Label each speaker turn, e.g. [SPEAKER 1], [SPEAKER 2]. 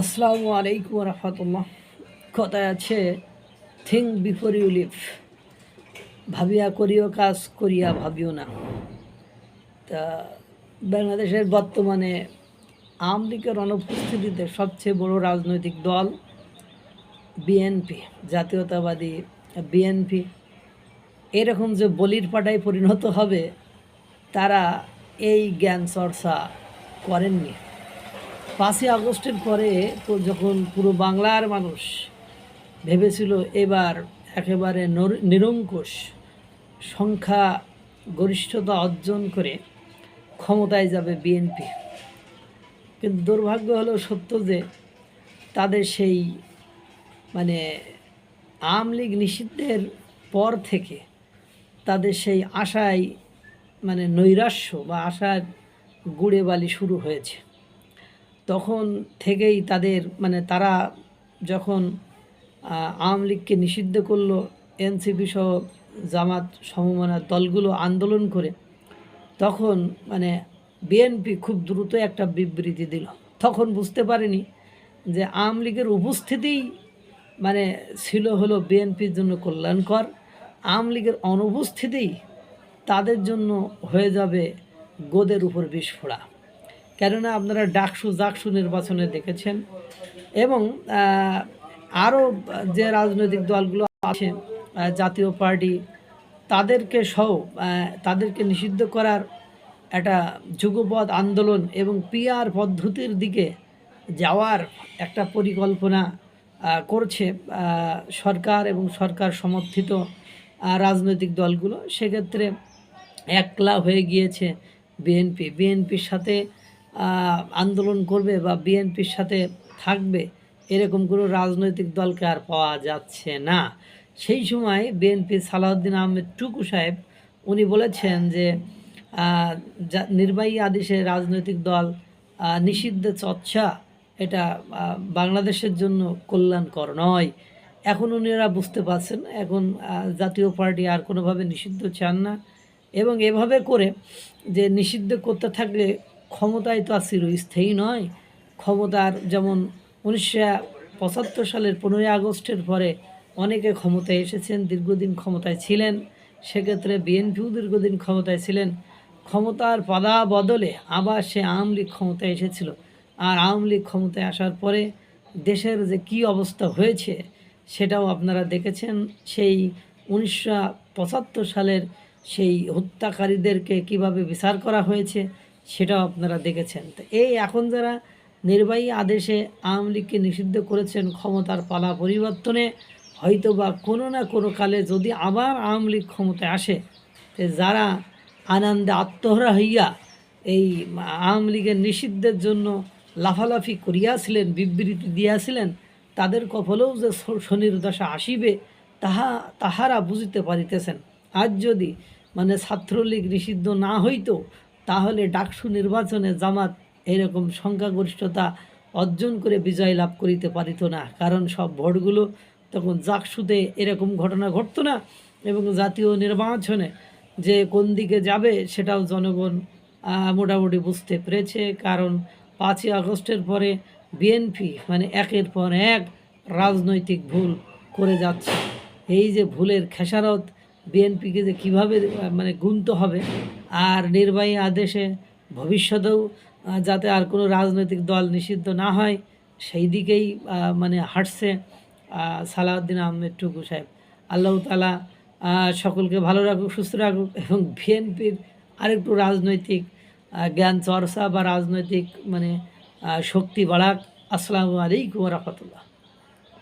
[SPEAKER 1] আসসালামু আলাইকুম রহমতুল্লাহ। কথায় আছে থিঙ্ক বিফোর ইউ লিভ। ভাবিয়া করিও কাজ, করিয়া ভাবিও না। তা বাংলাদেশের বর্তমানে লীগের অনুপস্থিতিতে সবচেয়ে বড় রাজনৈতিক দল বিএনপি, জাতীয়তাবাদী বিএনপি। এরকম যে বলির পাটায় পরিণত হবে, তারা এই জ্ঞান চর্চা করেননি। পাঁচই আগস্টের পরে যখন পুরো বাংলার মানুষ ভেবেছিল এবার একেবারে নিরঙ্কুশ সংখ্যা গরিষ্ঠতা অর্জন করে ক্ষমতায় যাবে বিএনপি। কিন্তু দুর্ভাগ্য হলো সত্য যে তাদের সেই মানে আওয়ামী লীগ নিষিদ্ধের পর থেকে তাদের সেই আশায় মানে নৈরাশ্য বা আশার গুড়ে বালি শুরু হয়েছে। তখন থেকেই তাদের মানে তারা যখন আওয়ামী লীগকে নিষিদ্ধ করল, এনসিপি সহ জামাত সমমানার দলগুলো আন্দোলন করে, তখন মানে বিএনপি খুব দ্রুত একটা বিবৃতি দিল। তখন বুঝতে পারেনি যে আওয়ামী লীগের উপস্থিতিই মানে ছিল হলো বিএনপির জন্য কল্যাণকর। আওয়ামী লীগের অনুপস্থিতিই তাদের জন্য হয়ে যাবে গোদের উপর বিস্ফোড়া কেননা আপনারা ডাকসু জাকসু নির্বাচনে দেখেছেন এবং আরও যে রাজনৈতিক দলগুলো আছে জাতীয় পার্টি, তাদেরকে সহ তাদেরকে নিষিদ্ধ করার একটা যুগপৎ আন্দোলন এবং পিআর পদ্ধতির দিকে যাওয়ার একটা পরিকল্পনা করছে সরকার এবং সরকার সমর্থিত রাজনৈতিক দলগুলো। সেক্ষেত্রে একলা হয়ে গিয়েছে বিএনপি। বিএনপির সাথে আন্দোলন করবে বা বিএনপির সাথে থাকবে, এরকম কোনো রাজনৈতিক দলকে আর পাওয়া যাচ্ছে না। সেই সময় বিএনপি সালাউদ্দিন আহমেদ টুকু সাহেব, উনি বলেছেন যে নির্বাহী আদেশে রাজনৈতিক দল নিষিদ্ধ চর্চা, এটা বাংলাদেশের জন্য কল্যাণকর নয়। এখন উনিরা বুঝতে পারছেন, এখন জাতীয় পার্টি আর কোনোভাবে নিষিদ্ধ চান না। এবং এভাবে করে যে নিষিদ্ধ করতে থাকলে ক্ষমতায় তো আর চিরস্থায়ী নয়। ক্ষমতার যেমন উনিশশো পঁচাত্তর সালের পনেরোই আগস্টের পরে অনেকে ক্ষমতায় এসেছেন, দীর্ঘদিন ক্ষমতায় ছিলেন। সেক্ষেত্রে বিএনপিও দীর্ঘদিন ক্ষমতায় ছিলেন। ক্ষমতার পদা বদলে আবার সে আওয়ামী লীগ ক্ষমতায় এসেছিল। আর আওয়ামী লীগ ক্ষমতায় আসার পরে দেশের যে কি অবস্থা হয়েছে সেটাও আপনারা দেখেছেন। সেই উনিশশো পঁচাত্তর সালের সেই হত্যাকারীদেরকে কীভাবে বিচার করা হয়েছে সেটাও আপনারা দেখেছেন। তো এই এখন যারা নির্বাহী আদেশে আওয়ামী লীগকে নিষিদ্ধ করেছেন, ক্ষমতার পালা পরিবর্তনে হয়তো বা কোনো না কোনো কালে যদি আবার আওয়ামী লীগ ক্ষমতায় আসে যারা আনন্দে আত্মহরা হইয়া এই আওয়ামী লীগের নিষিদ্ধের জন্য লাফালাফি করিয়াছিলেন, বিবৃতি দিয়াছিলেন, তাদের কফলেও যে শনির দশা আসিবে, তাহা, তাহারা বুঝিতে পারিতেছেন। আজ যদি মানে ছাত্রলীগ নিষিদ্ধ না হইতো তাহলে ডাকসু নির্বাচনে জামাত এরকম সংখ্যাগরিষ্ঠতা অর্জন করে বিজয় লাভ করিতে পারিত না। কারণ সব ভোটগুলো তখন জাকসুতে এরকম ঘটনা ঘটতো না এবং জাতীয় নির্বাচনে যে কোন দিকে যাবে সেটাও জনগণ মোটামুটি বুঝতে পেরেছে। কারণ পাঁচই আগস্টের পরে বিএনপি মানে একের পর এক রাজনৈতিক ভুল করে যাচ্ছে। এই যে ভুলের খেসারত বিএনপিকে যে কীভাবে মানে গুনতে হবে আর নির্বাহী আদেশে ভবিষ্যতেও যাতে আর কোনো রাজনৈতিক দল নিষিদ্ধ না হয়, সেই দিকেই মানে হাঁটছে সালাউদ্দিন আহমেদ টুকু সাহেব। আল্লাহ তালা সকলকে ভালো রাখুক, সুস্থ রাখুক এবং বিএনপির আরেকটু রাজনৈতিক জ্ঞান চর্চা বা রাজনৈতিক মানে শক্তি বাড়াক। আসসালামু আলাইকুম রহমতুল্লাহ।